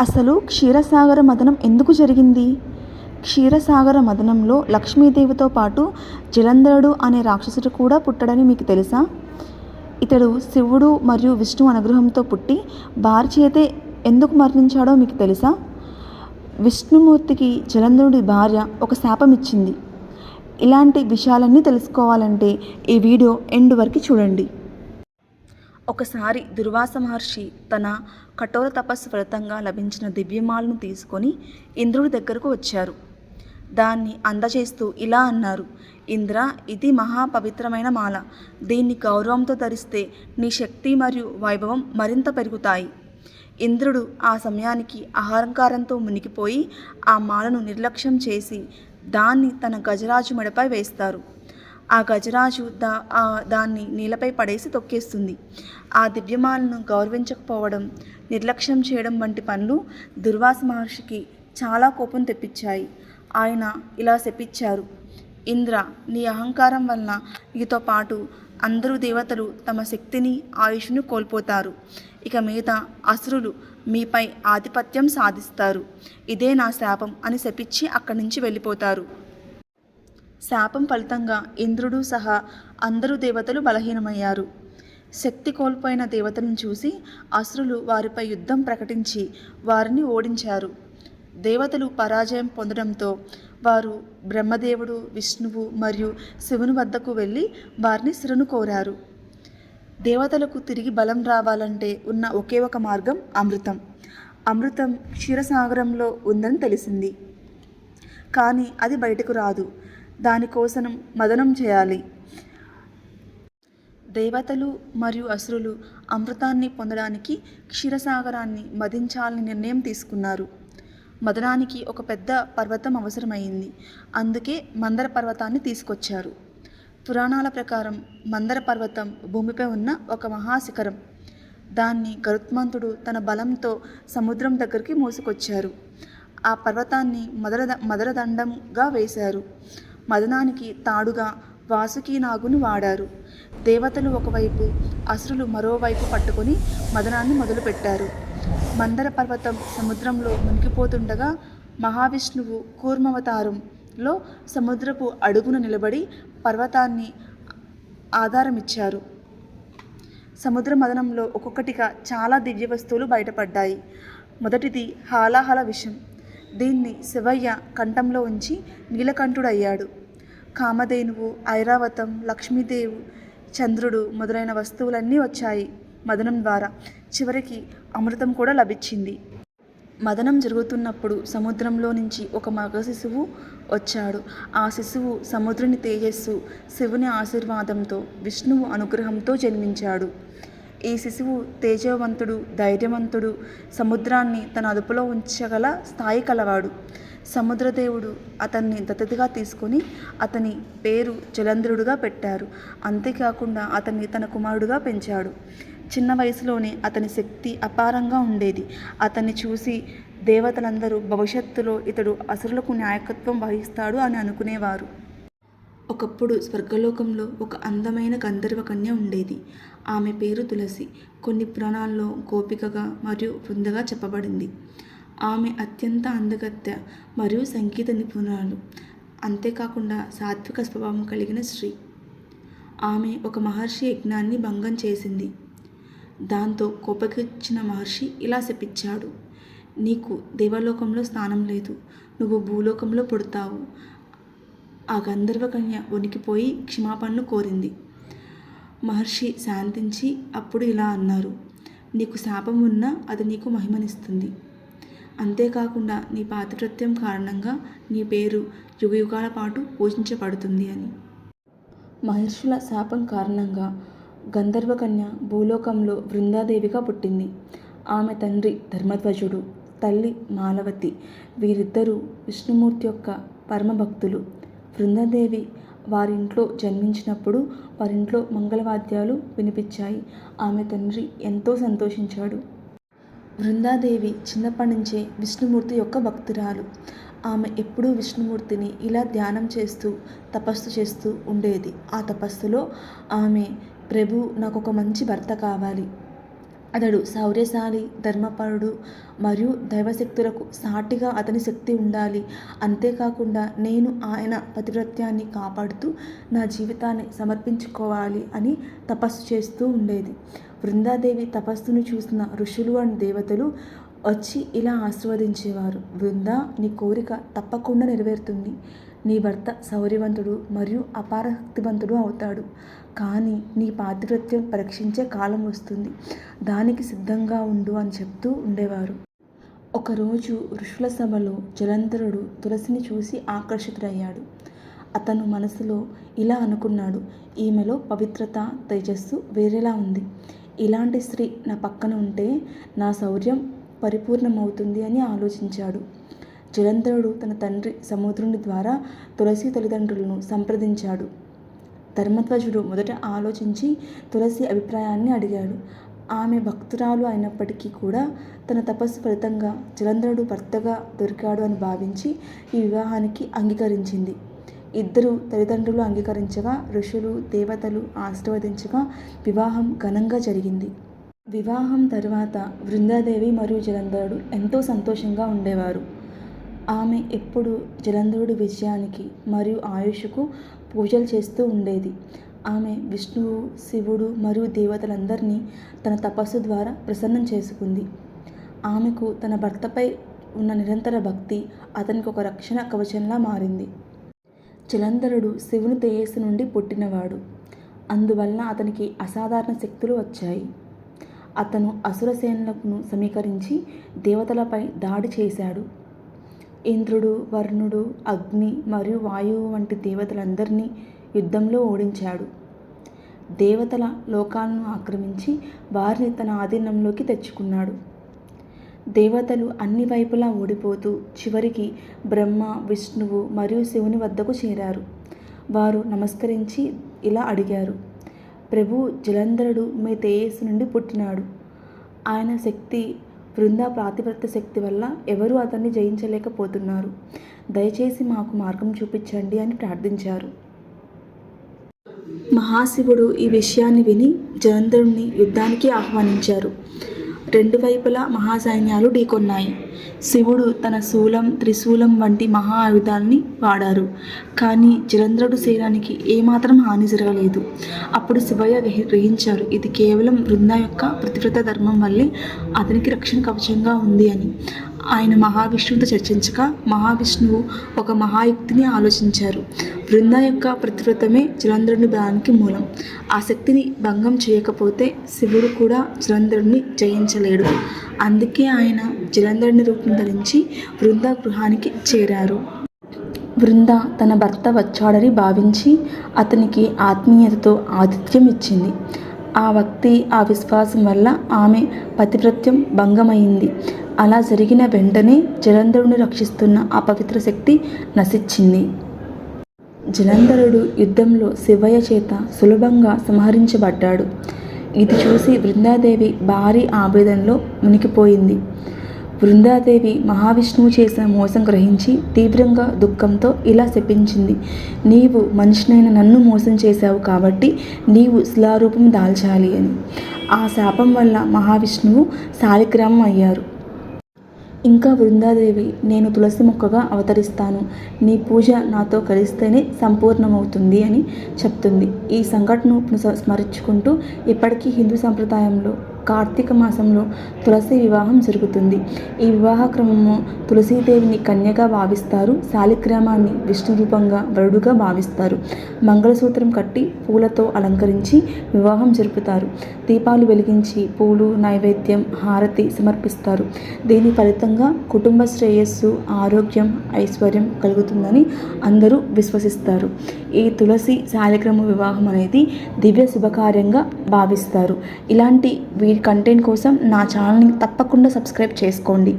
అసలు క్షీరసాగర మథనం ఎందుకు జరిగింది? క్షీరసాగర మథనంలో లక్ష్మీదేవితో పాటు జలంధరుడు అనే రాక్షసుడు కూడా పుట్టడని మీకు తెలుసా? ఇతడు శివుడు మరియు విష్ణు అనుగ్రహంతో పుట్టి భార్య చేతే ఎందుకు మరణించాడో మీకు తెలుసా? విష్ణుమూర్తికి జలంధరుడి భార్య ఒక శాపం ఇచ్చింది. ఇలాంటి విషయాలన్నీ తెలుసుకోవాలంటే ఈ వీడియో ఎండ్ వరకు చూడండి. ఒకసారి దుర్వాస మహర్షి తన కఠోర తపస్సు ఫలితంగా లభించిన దివ్యమాలను తీసుకొని ఇంద్రుడి దగ్గరకు వచ్చారు. దాన్ని అందజేస్తూ ఇలా అన్నారు ఇంద్ర ఇది మహాపవిత్రమైన మాల. దీన్ని గౌరవంతో ధరిస్తే నీ శక్తి మరియు వైభవం మరింత పెరుగుతాయి ఇంద్రుడు ఆ సమయానికి అహంకారంతో మునిగిపోయి ఆ మాలను నిర్లక్ష్యం చేసి దాన్ని తన గజరాజు మెడపై వేస్తారు. ఆ గజరాజు దా ఆ దాన్ని నీళ్ళపై పడేసి తొక్కేస్తుంది. ఆ దివ్యమాలను గౌరవించకపోవడం నిర్లక్ష్యం చేయడం వంటి పనులు దుర్వాస మహర్షికి చాలా కోపం తెప్పించాయి. ఆయన ఇలా శపించారు. ఇంద్ర నీ అహంకారం వలన నీతో పాటు అందరూ దేవతలు తమ శక్తిని ఆయుష్ను కోల్పోతారు. ఇక మీద అసురులు మీపై ఆధిపత్యం సాధిస్తారు. ఇదే నా శాపం అని శపించి అక్కడి నుంచి వెళ్ళిపోతారు. శాపం ఫలితంగా ఇంద్రుడు సహా అందరూ దేవతలు బలహీనమయ్యారు. శక్తి కోల్పోయిన దేవతలను చూసి అసురులు వారిపై యుద్ధం ప్రకటించి వారిని ఓడించారు. దేవతలు పరాజయం పొందడంతో వారు బ్రహ్మదేవుడు విష్ణువు మరియు శివుని వద్దకు వెళ్ళి వారిని శిరను కోరారు. దేవతలకు తిరిగి బలం రావాలంటే ఉన్న ఒకే ఒక మార్గం అమృతం. అమృతం క్షీరసాగరంలో ఉందని తెలిసింది. కానీ అది బయటకు రాదు. దానికోసం మదనం చేయాలి. దేవతలు మరియు అసురులు అమృతాన్ని పొందడానికి క్షీరసాగరాన్ని మదించాలని నిర్ణయం తీసుకున్నారు. మదనానికి ఒక పెద్ద పర్వతం అవసరమైంది. అందుకే మందర పర్వతాన్ని తీసుకొచ్చారు. పురాణాల ప్రకారం మందర పర్వతం భూమిపై ఉన్న ఒక మహాశిఖరం. దాన్ని గరుత్మంతుడు తన బలంతో సముద్రం దగ్గరికి మోసుకొచ్చారు. ఆ పర్వతాన్ని మదర మదరదండంగా వేశారు. మదనానికి తాడుగా వాసుకి నాగును వాడారు. దేవతలు ఒకవైపు అసురులు మరోవైపు పట్టుకొని మదనాన్ని మొదలుపెట్టారు. మందర పర్వతం సముద్రంలో మునిగిపోతుండగా మహావిష్ణువు కూర్మవతారంలో సముద్రపు అడుగున నిలబడి పర్వతాన్ని ఆధారమిచ్చారు. సముద్ర మదనంలో ఒక్కొక్కటిగా చాలా దివ్య వస్తువులు బయటపడ్డాయి. మొదటిది హాలాహల విషం. దీన్ని శివయ్య కంఠంలో ఉంచి నీలకంఠుడయ్యాడు. కామధేనువు ఐరావతం లక్ష్మీదేవు చంద్రుడు మొదలైన వస్తువులన్నీ వచ్చాయి మదనం ద్వారా. చివరికి అమృతం కూడా లభించింది. మదనం జరుగుతున్నప్పుడు సముద్రంలో నుంచి ఒక మగ శిశువు వచ్చాడు. ఆ శిశువు సముద్రుని తేజస్సు శివుని ఆశీర్వాదంతో విష్ణువు అనుగ్రహంతో జన్మించాడు. ఈ శిశువు తేజవంతుడు ధైర్యవంతుడు సముద్రాన్ని తన అదుపులో ఉంచగల స్థాయి కలవాడు. సముద్రదేవుడు అతన్ని దత్తతగా తీసుకొని అతని పేరు జలంధ్రుడుగా పెట్టారు. అంతేకాకుండా అతన్ని తన కుమారుడుగా పెంచాడు. చిన్న వయసులోనే అతని శక్తి అపారంగా ఉండేది. అతన్ని చూసి దేవతలందరూ భవిష్యత్తులో ఇతడు అసురులకు నాయకత్వం వహిస్తాడు అని అనుకునేవారు. ఒకప్పుడు స్వర్గలోకంలో ఒక అందమైన గంధర్వ కన్య ఉండేది. ఆమె పేరు తులసి. కొన్ని పురాణాల్లో గోపికగా మరియు వృందగా చెప్పబడింది. ఆమె అత్యంత అందగత్య మరియు సంగీత నిపుణురాలు. అంతేకాకుండా సాత్విక స్వభావం కలిగిన స్త్రీ. ఆమె ఒక మహర్షి యజ్ఞాన్ని భంగం చేసింది. దాంతో కోపగించిన మహర్షి ఇలా శపించాడు. నీకు దేవలోకంలో స్థానం లేదు. నువ్వు భూలోకంలో పుడతావు. ఆ గంధర్వకన్య వణికిపోయి క్షమాపణలు కోరింది. మహర్షి శాంతించి అప్పుడు ఇలా అన్నారు నీకు శాపం ఉన్నా అది నీకు మహిమనిస్తుంది. అంతేకాకుండా నీ పాతివ్రత్యం కారణంగా నీ పేరు యుగయుగాల పాటు పూజించబడుతుంది అని. మహర్షుల శాపం కారణంగా గంధర్వకన్య భూలోకంలో బృందాదేవిగా పుట్టింది. ఆమె తండ్రి ధర్మధ్వజుడు తల్లి మాలవతి వీరిద్దరూ విష్ణుమూర్తి యొక్క పరమభక్తులు. బృందాదేవి వారింట్లో జన్మించినప్పుడు వారింట్లో మంగళవాద్యాలు వినిపించాయి. ఆమె తండ్రి ఎంతో సంతోషించాడు. బృందాదేవి చిన్నప్పటి నుంచే విష్ణుమూర్తి యొక్క భక్తురాలు. ఆమె ఎప్పుడూ విష్ణుమూర్తిని ఇలా ధ్యానం చేస్తూ తపస్సు చేస్తూ ఉండేది. ఆ తపస్సులో ఆమె ప్రభు నాకు ఒక మంచి భర్త కావాలి. అతడు శౌర్యశాలి ధర్మపరుడు మరియు దైవశక్తులకు సాటిగా అతని శక్తి ఉండాలి. అంతేకాకుండా నేను ఆయన పతివ్రత్యాన్ని కాపాడుతూ నా జీవితాన్ని సమర్పించుకోవాలి అని తపస్సు చేస్తూ ఉండేది. బృందాదేవి తపస్సును చూసిన ఋషులు అండ్ దేవతలు వచ్చి ఇలా ఆశీర్వదించేవారు బృందా నీ కోరిక తప్పకుండా నెరవేరుతుంది. నీ భర్త శౌర్యవంతుడు మరియు అపారశక్తివంతుడు అవుతాడు. కానీ నీ పాతివృత్యం పరీక్షించే కాలం వస్తుంది. దానికి సిద్ధంగా ఉండు అని చెప్తూ ఉండేవారు. ఒకరోజు ఋషుల సభలో జలంధరుడు తులసిని చూసి ఆకర్షితుడయ్యాడు. అతను మనసులో ఇలా అనుకున్నాడు ఈమెలో పవిత్రత తేజస్సు వేరేలా ఉంది. ఇలాంటి స్త్రీ నా పక్కన ఉంటే నా శౌర్యం పరిపూర్ణమవుతుంది అని ఆలోచించాడు. జలంధరుడు తన తండ్రి సముద్రుని ద్వారా తులసి తల్లిదండ్రులను సంప్రదించాడు. ధర్మధ్వజుడు మొదట ఆలోచించి తులసి అభిప్రాయాన్ని అడిగాడు. ఆమె భక్తురాలు అయినప్పటికీ కూడా తన తపస్సు ఫలితంగా జలంధరుడు భర్తగా దొరికాడు అని భావించి ఈ వివాహానికి అంగీకరించింది. ఇద్దరు తల్లిదండ్రులు అంగీకరించగా ఋషులు దేవతలు ఆశీర్వదించగా వివాహం ఘనంగా జరిగింది. వివాహం తర్వాత వృందాదేవి మరియు జలంధరుడు ఎంతో సంతోషంగా ఉండేవారు. ఆమె ఎప్పుడు జలంధరుడి విజయానికి మరియు ఆయుష్కు పూజలు చేస్తూ ఉండేది. ఆమె విష్ణువు శివుడు మరియు దేవతలందరినీ తన తపస్సు ద్వారా ప్రసన్నం చేసుకుంది. ఆమెకు తన భర్తపై ఉన్న నిరంతర భక్తి అతనికి ఒక రక్షణ కవచంలా మారింది. జలంధరుడు శివుని తేజస్సు నుండి పుట్టినవాడు. అందువలన అతనికి అసాధారణ శక్తులు వచ్చాయి. అతను అసురసేనులను సమీకరించి దేవతలపై దాడి చేశాడు. ఇంద్రుడు వరుణుడు అగ్ని మరియు వాయువు వంటి దేవతలందరినీ యుద్ధంలో ఓడించాడు. దేవతల లోకాలను ఆక్రమించి వారిని తన ఆధీనంలోకి తెచ్చుకున్నాడు. దేవతలు అన్ని వైపులా ఓడిపోతూ చివరికి బ్రహ్మ విష్ణువు మరియు శివుని వద్దకు చేరారు. వారు నమస్కరించి ఇలా అడిగారు ప్రభు జలంధరుడు మీ తేజస్సు నుండి పుట్టినాడు. ఆయన శక్తి బృంద ప్రాతిపత్య శక్తి వల్ల ఎవరూ అతన్ని జయించలేకపోతున్నారు. దయచేసి మాకు మార్గం చూపించండి అని ప్రార్థించారు. మహాశివుడు ఈ విషయాన్ని విని జలంధరుణ్ణి యుద్ధానికి ఆహ్వానించారు. రెండు వైపులా మహాసైన్యాలు ఢీకొన్నాయి. శివుడు తన శూలం త్రిశూలం వంటి మహా ఆయుధాల్ని వాడారు. కానీ జలంధ్రుడు శరీరానికి ఏమాత్రం హాని జరగలేదు. అప్పుడు శివయ్య గ్రహించారు ఇది కేవలం బృంద యొక్క ప్రతివ్రత ధర్మం వల్లే అతనికి రక్షణ కవచంగా ఉంది అని. ఆయన మహావిష్ణువుతో చర్చించగా మహావిష్ణువు ఒక మహాయుక్తిని ఆలోచించారు. బృంద యొక్క ప్రతివ్రతమే జలంధ్రుని బలానికి మూలం. ఆ శక్తిని భంగం చేయకపోతే శివుడు కూడా జలంధ్రుడిని జయించలేడు. అందుకే ఆయన జలంధ్రుని రూపం ధరించి బృంద గృహానికి చేరారు. బృంద తన భర్త వచ్చాడని భావించి అతనికి ఆత్మీయతతో ఆతిథ్యం ఇచ్చింది. ఆ భక్తి ఆ విశ్వాసం వల్ల ఆమె పతివ్రత్యం భంగమైంది. అలా జరిగిన వెంటనే జలంధరుని రక్షిస్తున్న ఆ పవిత్ర శక్తి నశించింది. జలంధరుడు యుద్ధంలో శివయ్య చేత సులభంగా సంహరించబడ్డాడు. ఇది చూసి బృందాదేవి భారీ ఆవేదనలో మునిగిపోయింది. బృందాదేవి మహావిష్ణువు చేసిన మోసం గ్రహించి తీవ్రంగా దుఃఖంతో ఇలా శపించింది. నీవు మనిషినైన నన్ను మోసం చేశావు కాబట్టి నీవు శిలారూపం దాల్చాలి అని. ఆ శాపం వల్ల మహావిష్ణువు శాలిగ్రామం అయ్యారు. ఇంకా బృందాదేవి నేను తులసి మొక్కగా అవతరిస్తాను. నీ పూజ నాతో కలిస్తేనే సంపూర్ణమవుతుంది అని చెప్తుంది. ఈ సంఘటనను స్మరించుకుంటూ ఇప్పటికీ హిందూ సంప్రదాయంలో కార్తీక మాసంలో తులసి వివాహం జరుగుతుంది. ఈ వివాహ క్రమము తులసీదేవిని కన్యగా భావిస్తారు. శాలిగ్రామాన్ని విష్ణు రూపంగా వరుడుగా భావిస్తారు. మంగళసూత్రం కట్టి పూలతో అలంకరించి వివాహం జరుపుతారు. దీపాలు వెలిగించి పూలు నైవేద్యం హారతి సమర్పిస్తారు. దీని ఫలితంగా కుటుంబ శ్రేయస్సు ఆరోగ్యం ఐశ్వర్యం కలుగుతుందని అందరూ విశ్వసిస్తారు. ఈ తులసి శాలిగ్రామ వివాహం అనేది దివ్య శుభకార్యంగా భావిస్తారు. ఇలాంటి వీరి కంటెంట్ కోసం నా ఛానల్ని తప్పకుండా సబ్స్క్రైబ్ చేసుకోండి.